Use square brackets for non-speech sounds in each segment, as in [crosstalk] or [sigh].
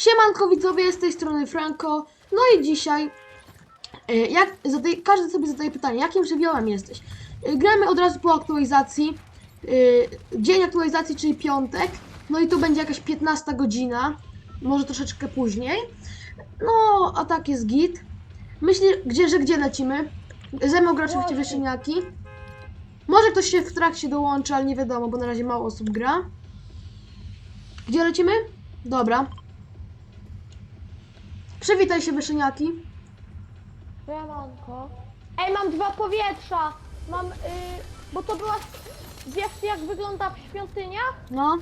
Siemanko widzowie, z tej strony Franco. No i dzisiaj, e, jak zadaj, każdy sobie zadaje pytanie, jakim żywiołem jesteś? E, Gramy od razu po aktualizacji. E, Dzień aktualizacji, czyli piątek. No i to będzie jakaś 15 godzina, może troszeczkę później. No, a tak jest git. Myślisz, gdzie, że gdzie lecimy? Ze mną gra oczywiście Właśnie. Wysieniaki. Może ktoś się w trakcie dołączy, ale nie wiadomo, bo na razie mało osób gra. Gdzie lecimy? Dobra. Przywitaj się, Wyszeniaki. Siemanko. Ej, mam dwa powietrza. Mam, y, bo to była, wiesz jak wygląda w świątyniach? No.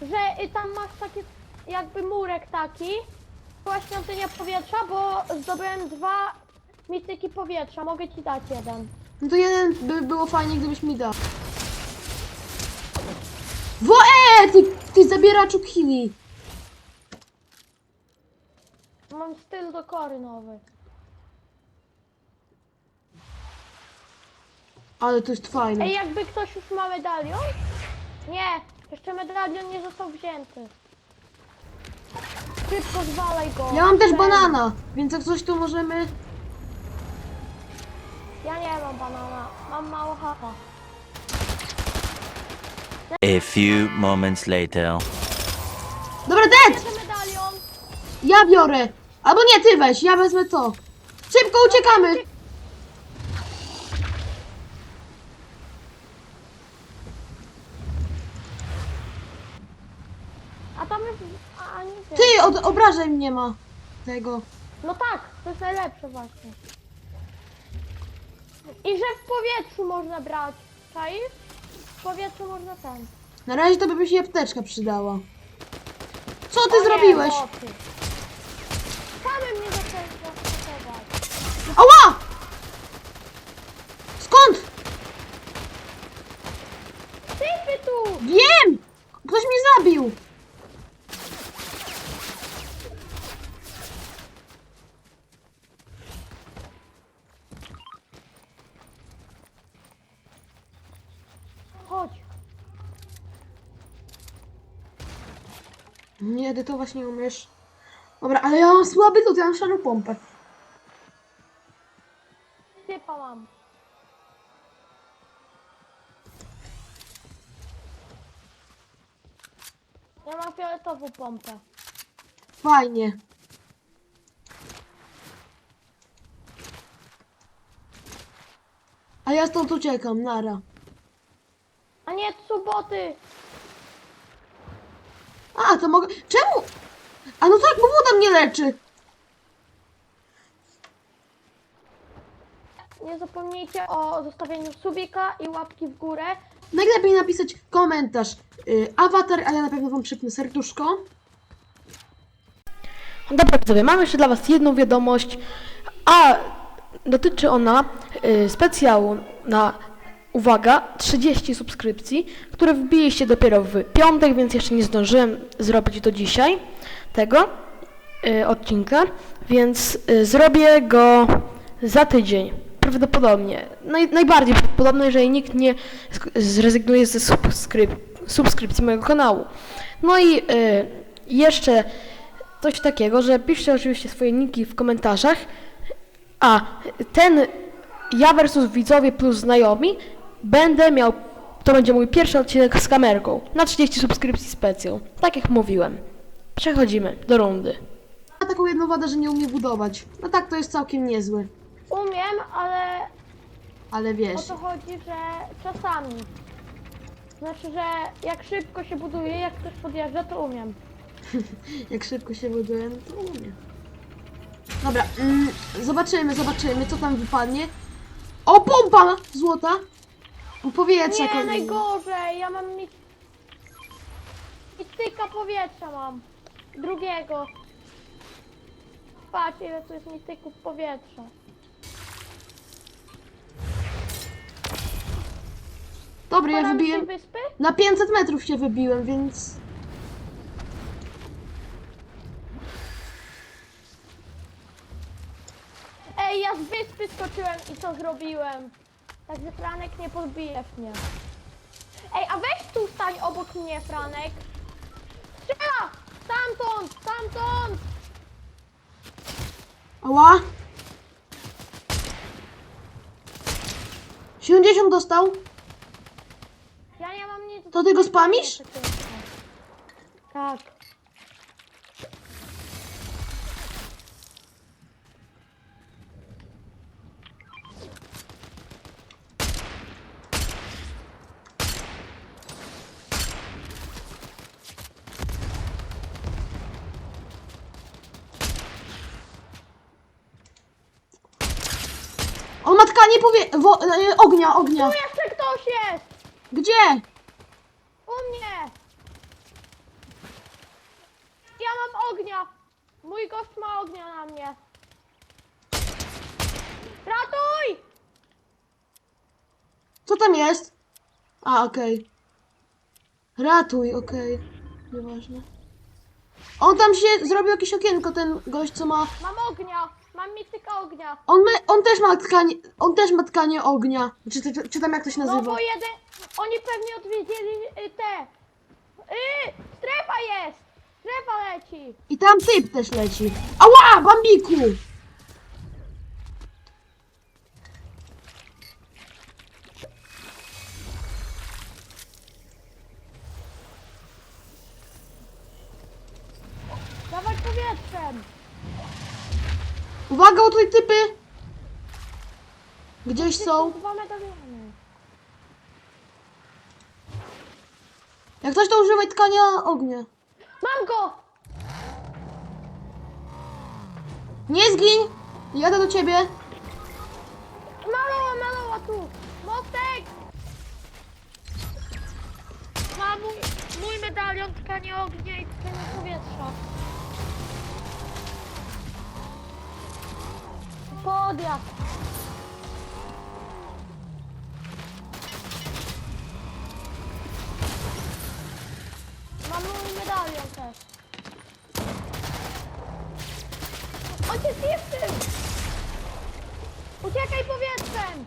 Że y, tam masz taki, jakby murek taki. Była świątynia powietrza, bo zdobyłem dwa mityki powietrza. Mogę ci dać jeden. No to jeden by było fajnie, gdybyś mi dał. Wo e, ty, ty zabieraczu chwili. Mam styl do kory nowy. Ale to jest fajne. Ej, jakby ktoś już ma medalion? Nie, jeszcze medalion nie został wzięty. Szybko zwalaj go. Ja mam też Ten. banana, więc jak coś to możemy... Ja nie mam banana, mam mało hapa. A few moments later. Dobra, dead! Medalion. Ja biorę. Albo nie, ty weź, ja wezmę to. Szybko uciekamy. A tam jest... A, a nie. Ty, od, obrażeń nie ma tego. No tak, to jest najlepsze właśnie. I że w powietrzu można brać. Czaisz? W powietrzu można ten. Na razie to by się apteczka przydała. Co ty O nie, zrobiłeś? boty. Same mnie zaczęły. Ała! Skąd? Typy tu! Wiem! Ktoś mnie zabił! Chodź. Nie, edytować nie umiesz. Dobra, ale ja mam słaby lód, ja mam szarą pompę. Typa mam. Ja mam fioletową pompę. Fajnie. A ja stąd uciekam, nara. A nie, to są boty! A, to mogę... Czemu? A no tak, bo woda mnie leczy. Nie zapomnijcie o zostawieniu subika i łapki w górę. Najlepiej napisać komentarz. Y, awatar, a ja na pewno wam przypnę serduszko. Dobra, widzowie, mam jeszcze dla Was jedną wiadomość, a dotyczy ona y, specjału na, uwaga, 30 subskrypcji, które wbiliście dopiero w piątek, więc jeszcze nie zdążyłem zrobić do dzisiaj tego y, odcinka, więc y, zrobię go za tydzień. Prawdopodobnie. Naj, najbardziej prawdopodobne, jeżeli nikt nie zrezygnuje ze subskryp, subskrypcji mojego kanału. No i y, jeszcze coś takiego, że piszcie oczywiście swoje niki w komentarzach, a ten ja versus widzowie plus znajomi będę miał, to będzie mój pierwszy odcinek z kamerką na 30 subskrypcji specjal, tak jak mówiłem. Przechodzimy do rundy. Ma taką jedną wadę, że nie umie budować. No tak, to jest całkiem niezły. Umiem, ale Ale o wiesz, to chodzi, że czasami. Znaczy, że jak szybko się buduje, jak ktoś podjeżdża, to umiem. [laughs] jak szybko się buduje, no to umie. Dobra, mm, zobaczymy, zobaczymy, co tam wypadnie. O, pompa złota! Powietrze Nie, kolejne. najgorzej, ja mam mi... Mityka powietrza mam. Drugiego. Patrz, ile tu jest mityków powietrza. Dobra, ja Podam wybiłem... wyspy? Na 500 metrów się wybiłem, więc... Ej, ja z wyspy skoczyłem i co zrobiłem? Także Franek, nie podbijesz mnie. Ej, a weź tu stań obok mnie, Franek. Strzela! Stamtąd! Tam stamtąd! Ała. 70 dostał. Ja nie mam nic... To ty go spamisz? Tak. On ma tkanie powie... Wo... e, ognia, ognia. Tu jeszcze ktoś jest! Gdzie? U mnie! Ja mam ognia! Mój gość ma ognia na mnie. Ratuj! Co tam jest? A, okej. Ratuj, okej. Nieważne. On tam się zrobił jakieś okienko, ten gość, co ma... Mam ognia! Mam ognia. On, me... on też ma tkanie... On też ma tkanie ognia. Czy, czy, czy tam jak to się No nazywa? bo jeden... Oni pewnie odwiedzili y, te... Y, strefa jest! Strefa leci! I tam typ też leci. Ała, Bambiku! Dawaj powietrzem! Uwaga, o tutaj typy! Gdzieś są. Dwa medaliony. Jak ktoś to używaj tkania ognia. Mam go! Nie zgiń! Jadę do ciebie. Maloła, maloła tu! Mostek! Mam mój, mój medalion tkanie ognia i tkanie powietrza. Podjazd! Mam mój medalion też. Ojciec jest tym! Uciekaj powietrzem!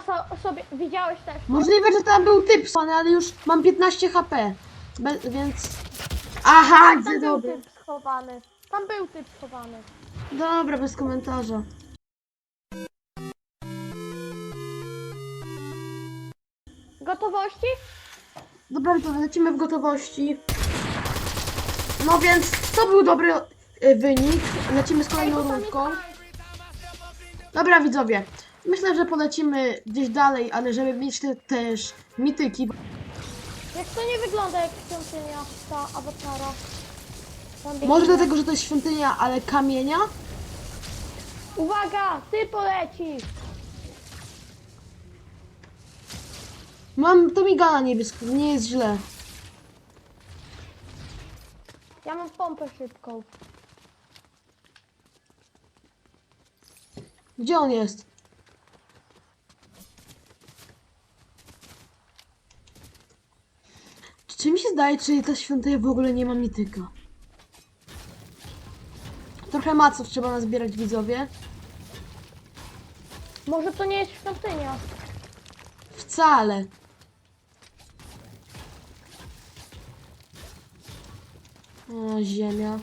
So, sobie... Widziałeś też? Możliwe, że tam był typ spany, ale już mam 15 HP. Be, więc... Aha, Tam gdzie był dobry. typ schowany. Tam był typ schowany. Dobra, bez komentarza. Gotowości? Dobra, to lecimy w gotowości. No więc to był dobry e, wynik. Lecimy z kolejną Ej, bo tam rundką. Dobra widzowie, myślę, że polecimy gdzieś dalej, ale żeby mieć te, też mityki. Jak to nie wygląda jak świątynia ta awatara? Może dlatego, że to jest świątynia, ale kamienia? Uwaga! Ty polecisz! Mam to migana niebieską, nie jest źle. Ja mam pompę szybką. Gdzie on jest? Czy mi się zdaje, czy ta świątynia w ogóle nie ma mityka? Trochę maców trzeba nazbierać widzowie. Może to nie jest świątynia? Wcale. O, ziemia.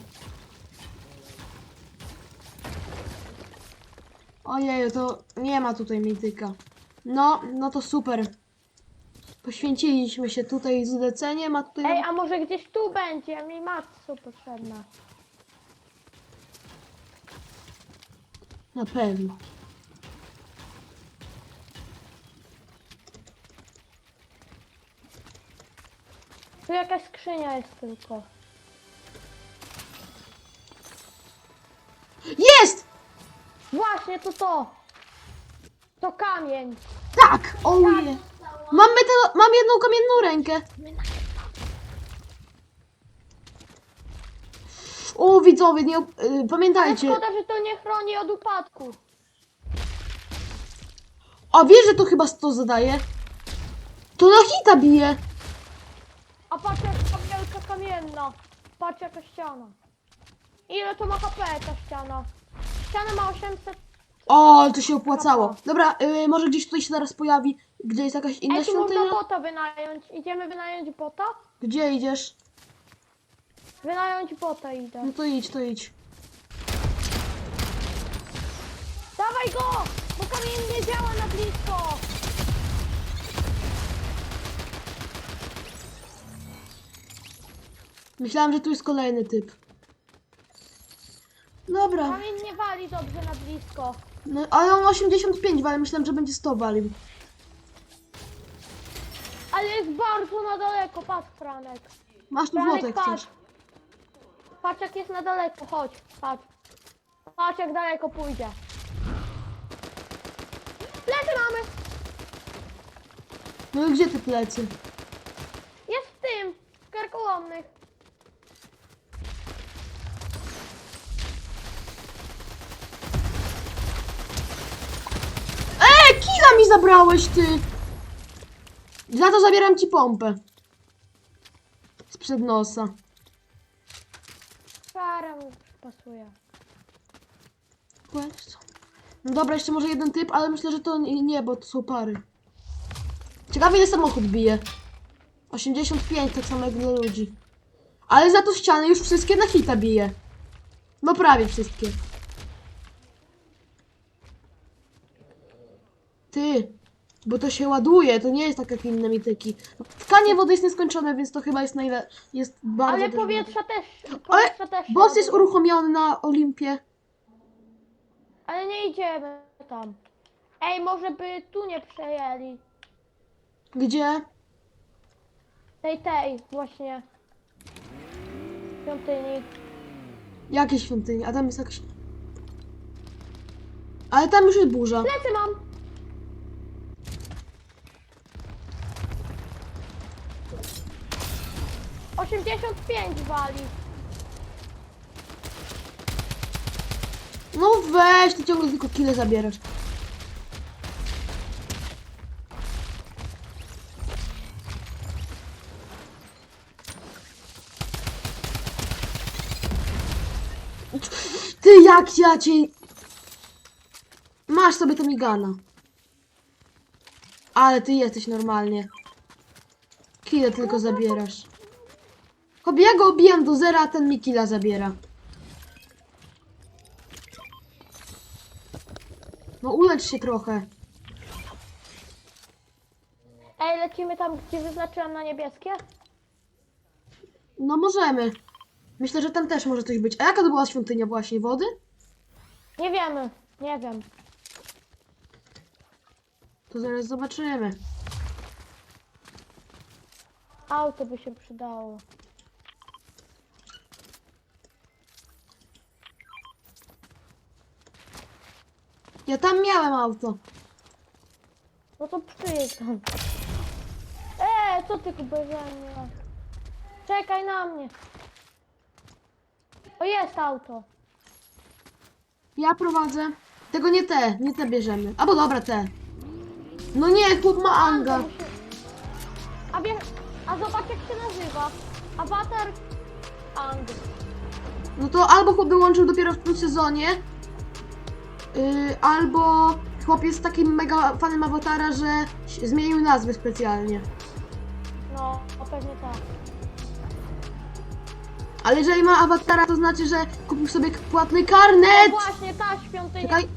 Ojej, to nie ma tutaj mityka. No, no to super. Poświęciliśmy się tutaj z leceniem, a tutaj... Ej, a może gdzieś tu będzie? Mi matsu potrzebna. Na pewno. Tu jakaś skrzynia jest tylko. Jest! Właśnie, to to! To kamień! Tak! Oje! Mam, metal... Mam jedną kamienną rękę. O, widzowie, nie... op- y, pamiętajcie. szkoda, że to nie chroni od upadku. A wiesz, że to chyba 100 zadaje? To na hita bije. A patrz jaka wielka kamienna. Patrz jaka ściana. Ile to ma HP ta ściana? Ściana ma 800... O, to się opłacało. Dobra, y, może gdzieś tutaj się zaraz pojawi, gdzie jest jakaś inna Ej, tu można świątynia? bota wynająć. Idziemy wynająć bota? Gdzie idziesz? Wynająć bota idę. No to idź, to idź. Dawaj go! Bo kamień nie działa na blisko! Myślałam, że tu jest kolejny typ. Dobra, Kamień nie wali dobrze na blisko. no, ale on 85 wali, myślałem, że będzie 100 walił. Ale jest bardzo na daleko, patrz Franek. Masz tu Franek, złotek, patrz. chcesz. Patrz jak jest na daleko, chodź, patrz. Patrz jak daleko pójdzie. Plecy mamy! No i gdzie te plecy? Jest w tym, w karkołomnych. Eee, kila mi zabrałeś, ty! Za to zabieram ci pompę. Sprzed nosa. Para mi pasuje. Quest. No dobra, jeszcze może jeden typ, ale myślę, że to nie, nie, bo to są pary. Ciekawe ile samochód bije. 85, tak samo jak dla ludzi. Ale za to ściany już wszystkie na hita bije. No prawie wszystkie. Ty, bo to się ładuje, to nie jest tak jak inne mityki. Tkanie wody jest nieskończone, więc to chyba jest najle... jest bardzo... Ale powietrza też, Ale powietrza też. się Boss jest uruchomiony na Olimpie. Ale nie idziemy tam. Ej, może by tu nie przejęli. Gdzie? Tej, tej, właśnie. Świątyni. Jakie świątynie? A tam jest jakaś... Ale tam już jest burza. Plecy mam! Osiemdziesiąt pięć wali. No weź, ty ciągle tylko kile zabierasz. Ty jak ja cię... Masz sobie to migana. Ale ty jesteś normalnie. Kile tylko zabierasz. Chobie, ja go obijam do zera, a ten mi killa zabiera. No ulecz się trochę. Ej, lecimy tam, gdzie wyznaczyłam na niebieskie? No możemy. Myślę, że tam też może coś być. A jaka to była świątynia właśnie? Wody? Nie wiemy, nie wiem. To zaraz zobaczymy. Auto by się przydało. Ja tam miałem auto. No to przyjedź tam. Eee, co ty kubezenie? Czekaj na mnie. O, jest auto. Ja prowadzę. Tego nie te, nie te bierzemy. Albo dobra, te. No nie, chłop ma anga. musi- A wiesz, a zobacz jak się nazywa. Awatar Ang. No to albo chłop wyłączył dopiero w tym sezonie, yy, albo chłop jest takim mega fanem awatara, że zmienił nazwę specjalnie. No, o pewnie tak. Ale jeżeli ma awatara, to znaczy, że kupił sobie płatny No karnet! właśnie, ta świątynia. Czekaj.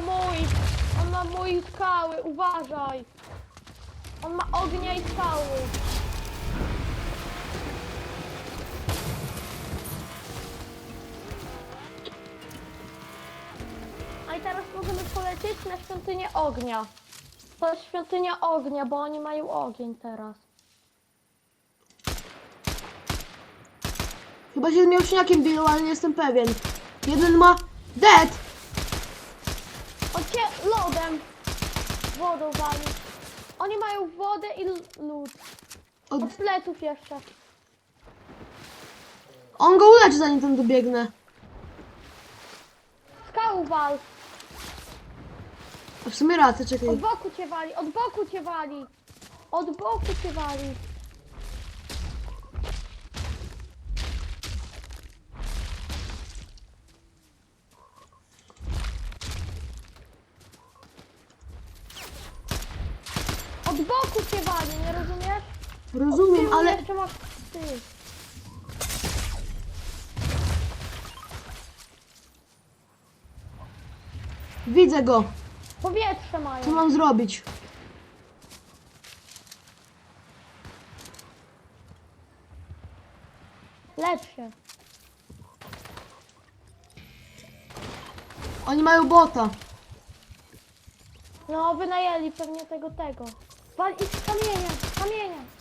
Ma mój. On ma mój skały, uważaj. On ma ognia i skały. A i teraz możemy polecieć na świątynię ognia. To jest świątynia ognia, bo oni mają ogień teraz. Chyba się z miałśniakiem biją, ale nie jestem pewien. Jeden ma dead. Lodem. Wodą wali. Oni mają wodę i lód. Od... Od pleców jeszcze. On go uleczy zanim tam dobiegnę. Skału wal. A w sumie rację, czekaj. Od boku cię wali, od boku cię wali. Od boku cię wali. Od boku cię wali, nie rozumiesz? Rozumiem, Tyłu ale... Jeszcze masz ty. Widzę go. Powietrze mają. Co mam zrobić? Lecz się. Oni mają bota. No, wynajęli pewnie tego, tego. Wal ich z kamienia, z kamienia.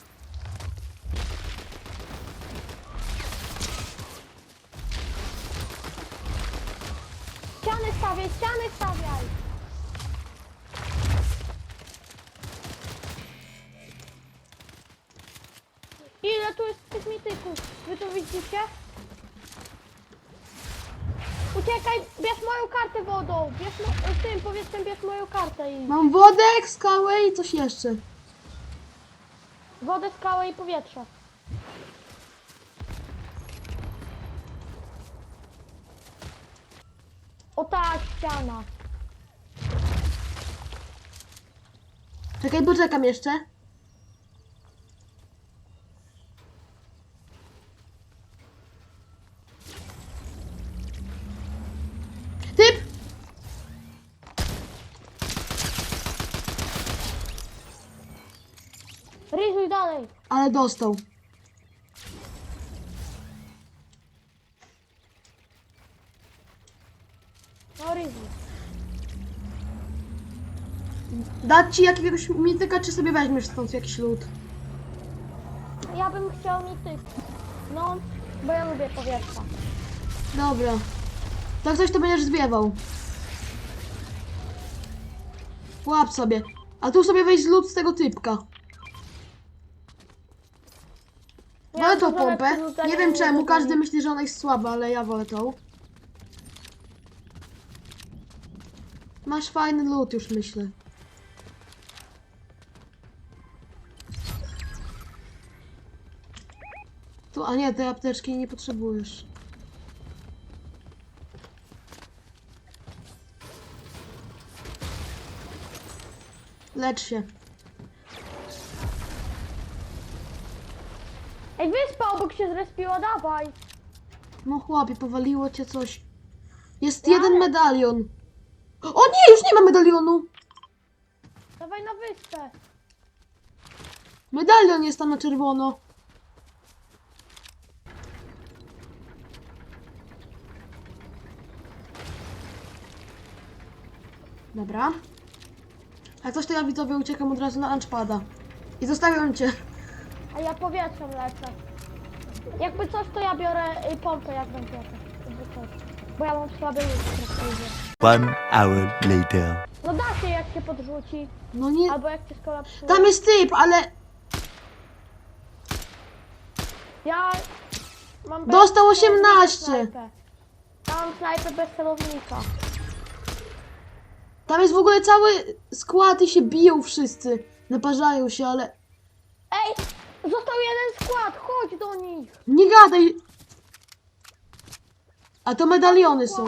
Ściany stawiaj, ściany stawiaj. Ile tu jest tych mityków? Wy to widzicie? Uciekaj, bierz moją kartę wodą. Bierz mo- tym powietrzem, bierz moją kartę i Mam wodę, skałę i coś jeszcze. wodę, skałę i powietrze. O ta ściana. Czekaj, poczekam jeszcze. Typ! Ryzuj dalej. Ale dostał. Dać ci jakiegoś mityka, czy sobie weźmiesz stąd jakiś lód? Ja bym chciał mityk. No, bo ja lubię powietrza. Dobra. Tak coś to będziesz zwiewał. Łap sobie. A tu sobie weź lód z tego typka. Wolę tą pompę. Nie wiem czemu, każdy myśli, że ona jest słaba, ale ja wolę tą. Masz fajny lód już myślę. Tu, a nie, tej apteczki nie potrzebujesz. Lecz się. Ej, wyspa obok się zrespiła, dawaj. No chłopie, powaliło cię coś. Jest jeden medalion. O nie, już nie ma medalionu. Dawaj na wyspę. Medalion jest tam na czerwono. Dobra. Jak coś to ja widzowie uciekam od razu na lunchpada. I zostawiam cię. A ja powietrzem lecę. Jakby coś, to ja biorę y, pompę, jak jakby coś. Bo ja mam słaby lód. One hour later. No da się jak się podrzuci, No nie. albo jak się skolapsuje. Tam jest typ, ale Ja mam... bez- Dostał bez- 18. snajpę. Ja mam snajpę bez celownika. Tam jest w ogóle cały skład i się biją wszyscy. Naparzają się, ale Ej! Został jeden skład, chodź do nich! nie gadaj. A to medaliony są.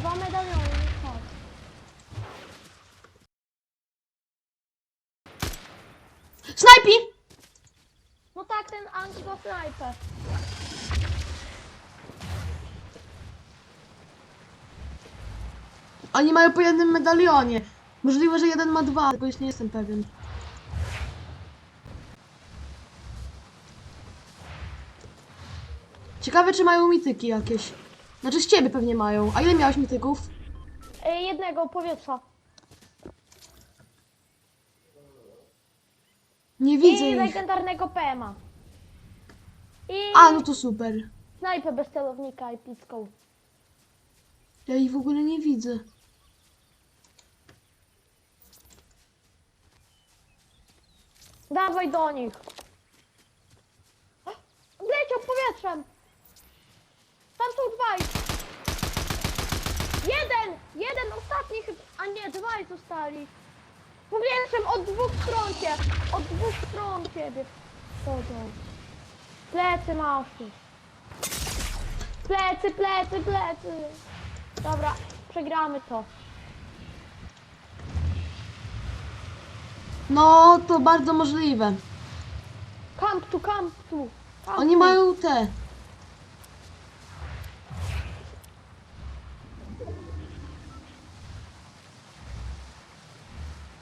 Dwa medaliony, chodź. Snajpi! No tak, ten Anki ma snajpę. Oni mają po jednym medalionie. Możliwe, że jeden ma dwa, tylko już nie jestem pewien. Ciekawe, czy mają mityki jakieś. Znaczy z ciebie pewnie mają. A ile miałeś mityków? Ej, jednego powietrza. Nie widzę I ich. legendarnego PMA. I A, no to super. snajpę bez celownika epicką. Ja ich w ogóle nie widzę. Dawaj do nich. Leciał powietrzem. Tam są dwaj. Jeden, jeden ostatni a nie, dwaj zostali. Powietrzem od dwóch stron cię, od dwóch stron ciebie wchodzą. Plecy masz. Plecy, plecy, plecy. Dobra, przegramy to. No, to bardzo możliwe. Kamp tu, kamp tu. Oni tu. mają te.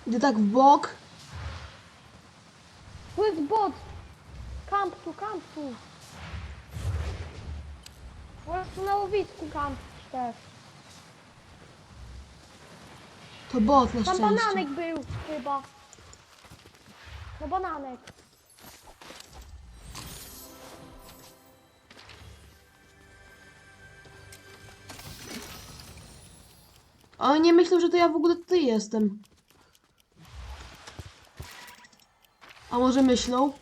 Idę tak w bok. Tu jest bot! Kamp tu, kamp tu! Możesz tu na łowisku kampić też. To bot na Tam szczęście. bananek był chyba. No bananek. Oni nie myślą, że to ja w ogóle tutaj jestem. A może myślą?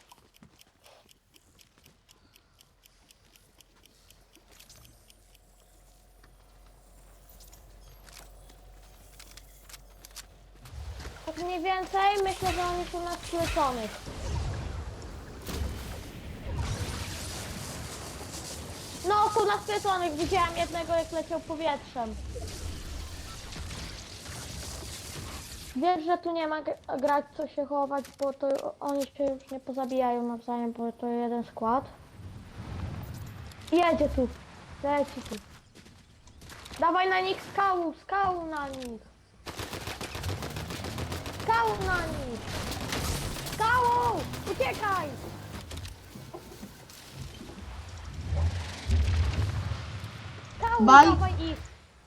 18 leczonych. No, ku nas pieczonych widziałam jednego, jak leciał powietrzem. Wiesz, że tu nie ma grać co się chować, bo to oni się już nie pozabijają nawzajem, bo to jeden skład. Jedzie tu. Leci tu. Dawaj na nich skału, skału na nich. Skału na nich. Skału! Uciekaj! Skału, Baj. dawaj ich.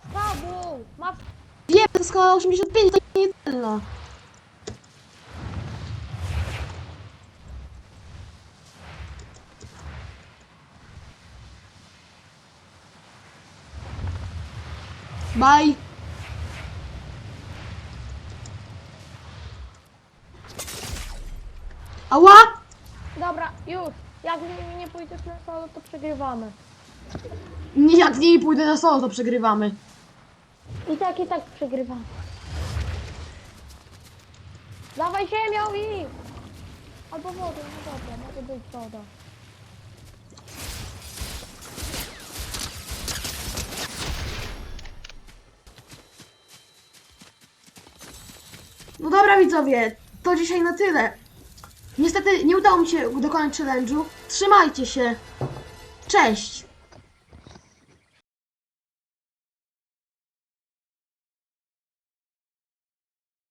Skału! Masz Wiem, to skala 85 to nie celna. Bye. Ała! Dobra, już. Jak z nimi nie pójdziesz na solo, to przegrywamy. Nie, jak z nimi pójdę na solo, to przegrywamy. I tak, i tak przegrywamy. Dawaj ziemią i... Albo wodą, no dobra, może być woda. No dobra widzowie, to dzisiaj na tyle. Niestety nie udało mi się dokonać challenge'u. Trzymajcie się. Cześć.